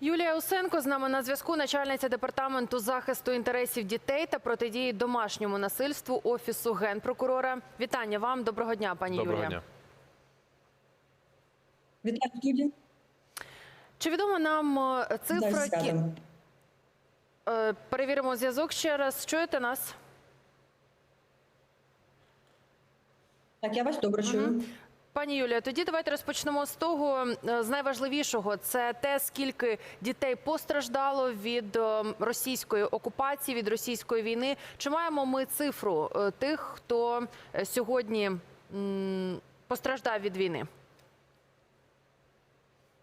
Юлія Усенко з нами на зв'язку, начальниця департаменту захисту інтересів дітей та протидії домашньому насильству офісу генпрокурора. Вітання вам. Доброго дня, пані Доброго Юлія. дня. Вітаю студію. Чи відомо нам е, Дай цифра? кі- Е, Перевіримо зв'язок ще раз. Чуєте нас? Так, я вас добре чую. Пані Юлія, тоді давайте розпочнемо з того з найважливішого. Це те, скільки дітей постраждало від е, російської окупації, від російської війни. Чи маємо ми цифру е, тих, хто е, сьогодні постраждав від війни?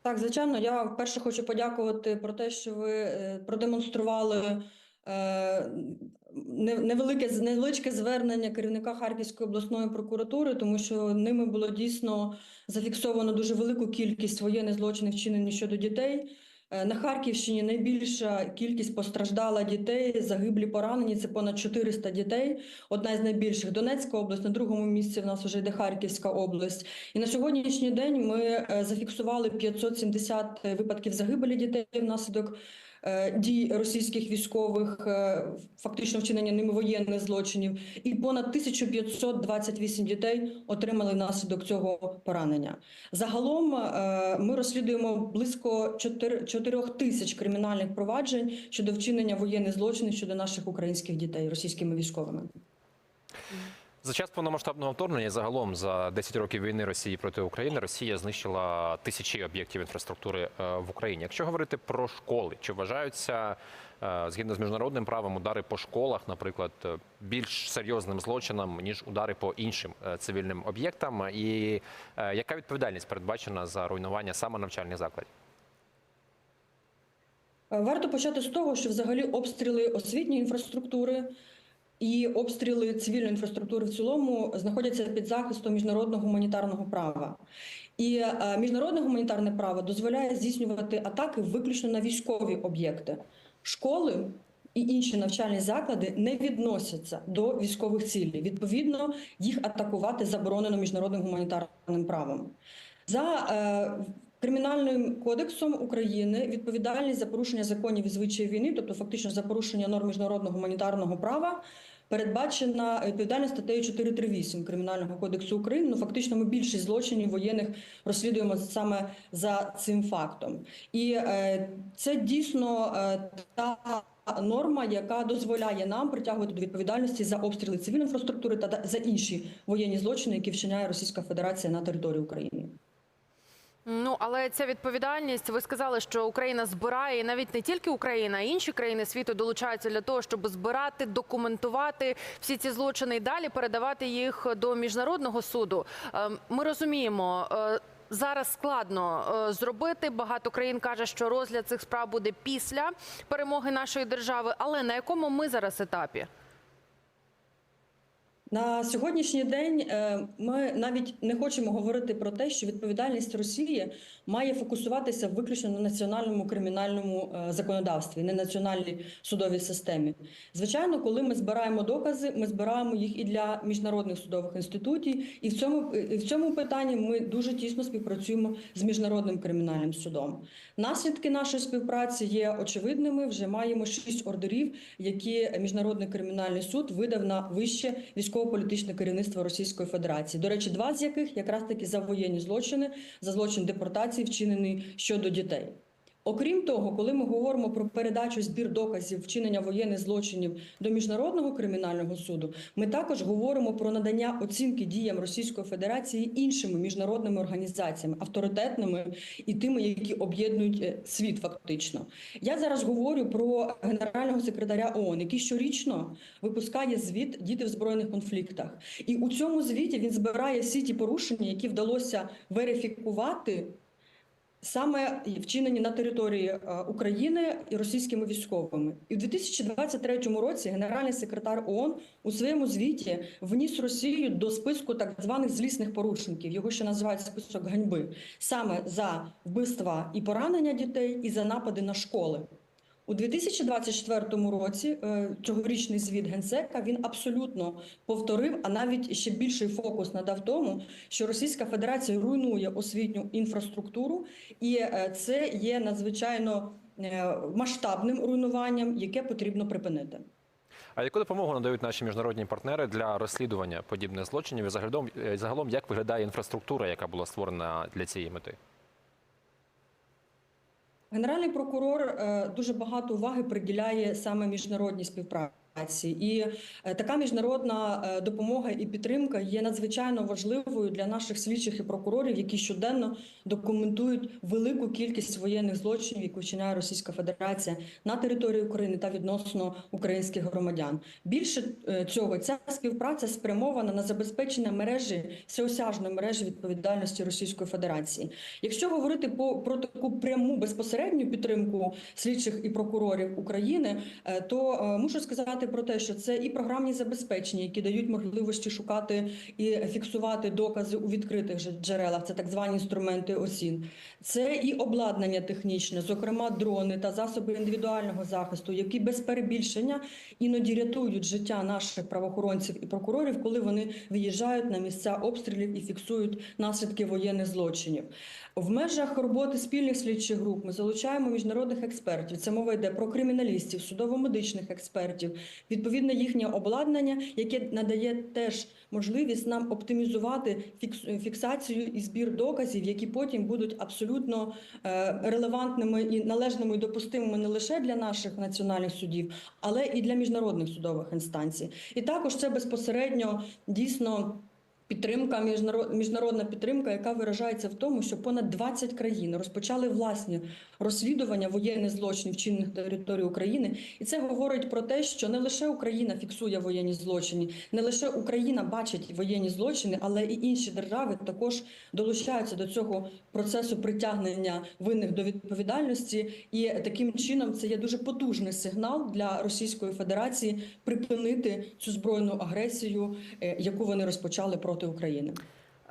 Так, звичайно, я вперше хочу подякувати про те, що ви продемонстрували невелике невеличке звернення керівника Харківської обласної прокуратури, тому що ними було дійсно зафіксовано дуже велику кількість воєнних злочинів, вчинених щодо дітей. Е, На Харківщині найбільша кількість постраждала дітей, загиблі, поранені. Це понад 400 дітей. Одна із найбільших Донецька область. На другому місці в нас вже йде Харківська область. І на сьогоднішній день ми е, зафіксували 570 випадків загибелі дітей внаслідок е, дій російських військових, е, фактично вчинення ними воєнних злочинів, і понад 1528 дітей отримали внаслідок цього поранення. Загалом е, ми розслідуємо близько 4 4 тисяч кримінальних проваджень щодо вчинення воєнних злочинів щодо наших українських дітей російськими військовими. За час повномасштабного вторгнення, загалом за 10 років війни Росії проти України, Росія знищила тисячі об'єктів інфраструктури е, в Україні. Якщо говорити про школи, чи вважаються е, згідно з міжнародним правом удари по школах, наприклад, е, більш серйозним злочином ніж удари по іншим цивільним об'єктам? І яка відповідальність передбачена за руйнування саме навчальних закладів? Варто почати з того, що взагалі обстріли освітньої інфраструктури і обстріли цивільної інфраструктури в цілому знаходяться під захистом міжнародного гуманітарного права. І е, міжнародне гуманітарне право дозволяє здійснювати атаки виключно на військові об'єкти. Школи і інші навчальні заклади не відносяться до військових цілей. Відповідно, їх атакувати заборонено міжнародним гуманітарним правом. За е, Кримінальним кодексом України відповідальність за порушення законів і звичаїв війни, тобто фактично за порушення норм міжнародного гуманітарного права, передбачена відповідальність статтею 438 Кримінального кодексу України. Ну фактично, ми більшість злочинів воєнних розслідуємо саме за цим фактом, і е, це дійсно е, та. Норма, яка дозволяє нам притягувати до відповідальності за обстріли цивільної інфраструктури та за інші воєнні злочини, які вчиняє Російська Федерація на території України. Ну але ця відповідальність. Ви сказали, що Україна збирає і навіть не тільки Україна, а інші країни світу долучаються для того, щоб збирати, документувати всі ці злочини і далі передавати їх до міжнародного суду. Е, Ми розуміємо. е, Зараз складно е, зробити. Багато країн каже, що розгляд цих справ буде після перемоги нашої держави. Але на якому ми зараз етапі? На сьогоднішній день е, ми навіть не хочемо говорити про те, що відповідальність Росії має фокусуватися виключно на національному кримінальному е, законодавстві, не національній судовій системі. Звичайно, коли ми збираємо докази, ми збираємо їх і для міжнародних судових інститутів, і в цьому і в цьому питанні ми дуже тісно співпрацюємо з міжнародним кримінальним судом. Наслідки нашої співпраці є очевидними. Вже маємо шість ордерів, які міжнародний кримінальний суд видав на вище військово-політичне керівництво Російської Федерації. До речі, два з яких якраз таки за воєнні злочини, за злочин депортації, вчинений щодо дітей. Окрім того, коли ми говоримо про передачу збір доказів вчинення воєнних злочинів до міжнародного кримінального суду, ми також говоримо про надання оцінки діям Російської Федерації іншими міжнародними організаціями, авторитетними і тими, які об'єднують е, світ. Фактично, я зараз говорю про генерального секретаря ООН, який щорічно випускає звіт діти в збройних конфліктах, і у цьому звіті він збирає всі ті порушення, які вдалося верифікувати. Саме вчинені на території е, України і російськими військовими, і в 2023 році генеральний секретар ООН у своєму звіті вніс Росію до списку так званих злісних порушників. Його ще називають список ганьби саме за вбивства і поранення дітей, і за напади на школи. У 2024 році е, цьогорічний звіт генсека він абсолютно повторив, а навіть ще більший фокус надав тому, що Російська Федерація руйнує освітню інфраструктуру, і е, це є надзвичайно е, масштабним руйнуванням, яке потрібно припинити. А яку допомогу надають наші міжнародні партнери для розслідування подібних злочинів? І загалом, загалом як виглядає інфраструктура, яка була створена для цієї мети? Генеральний прокурор е, дуже багато уваги приділяє саме міжнародній співпраці. І е, така міжнародна е, допомога і підтримка є надзвичайно важливою для наших слідчих і прокурорів, які щоденно документують велику кількість воєнних злочинів, які вчиняє Російська Федерація на території України та відносно українських громадян. Більше е, цього, ця співпраця спрямована на забезпечення мережі всеосяжної мережі відповідальності Російської Федерації. Якщо говорити по про таку пряму безпосередню підтримку слідчих і прокурорів України, то мушу сказати про те, що це і програмні забезпечення, які дають можливості шукати і фіксувати докази у відкритих джерелах. Це так звані інструменти ОСІН. Це і обладнання технічне, зокрема дрони та засоби індивідуального захисту, які без перебільшення іноді рятують життя наших правоохоронців і прокурорів, коли вони виїжджають на місця обстрілів і фіксують наслідки воєнних злочинів. В межах роботи спільних слідчих груп ми залучаємо міжнародних експертів. Це мова йде про криміналістів, судово-медичних експертів, відповідне їхнє обладнання, яке надає теж можливість нам оптимізувати фіксацію і збір доказів, які потім будуть абсолютно е, релевантними і належними і допустимими не лише для наших національних судів, але і для міжнародних судових інстанцій. І також це безпосередньо дійсно. Підтримка міжнарод- міжнародна підтримка, яка виражається в тому, що понад 20 країн розпочали власні розслідування воєнних злочинів вчинених на території України, і це говорить про те, що не лише Україна фіксує воєнні злочини, не лише Україна бачить воєнні злочини, але і інші держави також долучаються до цього процесу притягнення винних до відповідальності. І таким чином це є дуже потужний сигнал для Російської Федерації припинити цю збройну агресію, е, яку вони розпочали проти України.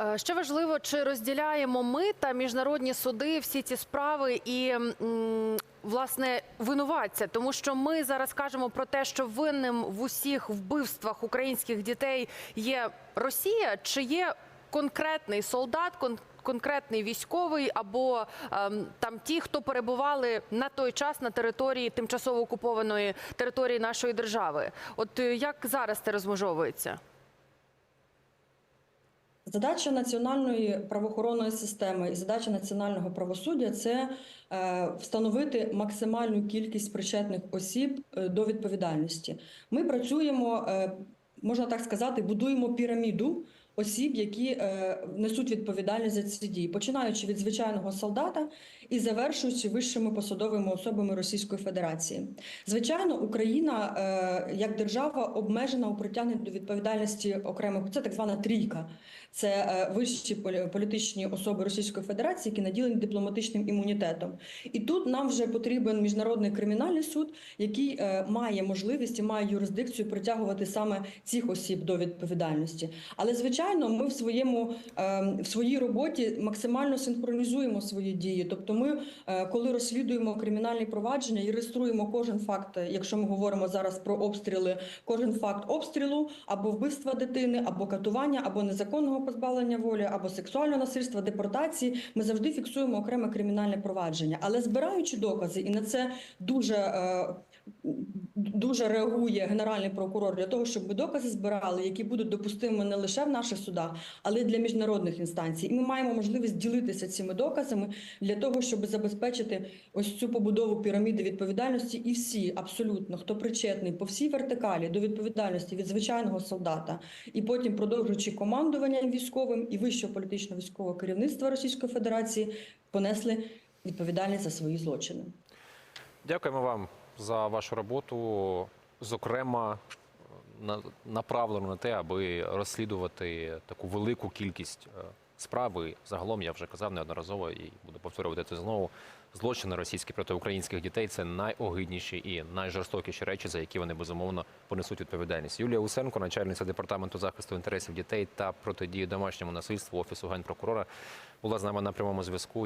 Е, Ще важливо, чи розділяємо ми та міжнародні суди всі ці справи і власне винуватця, тому що ми зараз кажемо про те, що винним в усіх вбивствах українських дітей є Росія, чи є конкретний солдат, кон- конкретний військовий або ем, там ті, хто перебували на той час на території тимчасово окупованої території нашої держави. От е, як зараз це розмежовується? Задача національної правоохоронної системи і задача національного правосуддя це е, встановити максимальну кількість причетних осіб е, до відповідальності. Ми працюємо, е, можна так сказати, будуємо піраміду. Осіб, які е, несуть відповідальність за ці дії, починаючи від звичайного солдата і завершуючи вищими посадовими особами Російської Федерації. Звичайно, Україна е, як держава обмежена у притягненні до відповідальності окремих це так звана трійка. Це е, вищі полі- політичні особи Російської Федерації, які наділені дипломатичним імунітетом. І тут нам вже потрібен міжнародний кримінальний суд, який має можливість і має юрисдикцію притягувати саме цих осіб до відповідальності. Але звичайно, ми в своєму е, в своїй роботі максимально синхронізуємо свої дії. Тобто, ми, е, коли розслідуємо кримінальні провадження і реєструємо кожен факт, е, якщо ми говоримо зараз про обстріли, кожен факт обстрілу або вбивства дитини, або катування, або незаконного позбавлення волі, або сексуального насильства, депортації, ми завжди фіксуємо окреме кримінальне провадження. Але збираючи докази, і на це дуже. Дуже реагує генеральний прокурор для того, щоб ми докази збирали, які будуть допустимими не лише в наших судах, але й для міжнародних інстанцій. І ми маємо можливість ділитися цими доказами для того, щоб забезпечити ось цю побудову піраміди відповідальності. І всі, абсолютно, хто причетний по всій вертикалі до відповідальності від звичайного солдата, і потім продовжуючи командуванням військовим і вищого політичного військового керівництва Російської Федерації, понесли відповідальність за свої злочини. Дякуємо вам за вашу роботу, зокрема на- направлену на те, аби розслідувати таку велику кількість е, справ. І Загалом я вже казав неодноразово і буду повторювати це знову. Злочини російські проти українських дітей це найогидніші і найжорстокіші речі, за які вони безумовно понесуть відповідальність. Юлія Усенко, начальниця департаменту захисту інтересів дітей та протидії домашньому насильству офісу генпрокурора, була з нами на прямому зв'язку.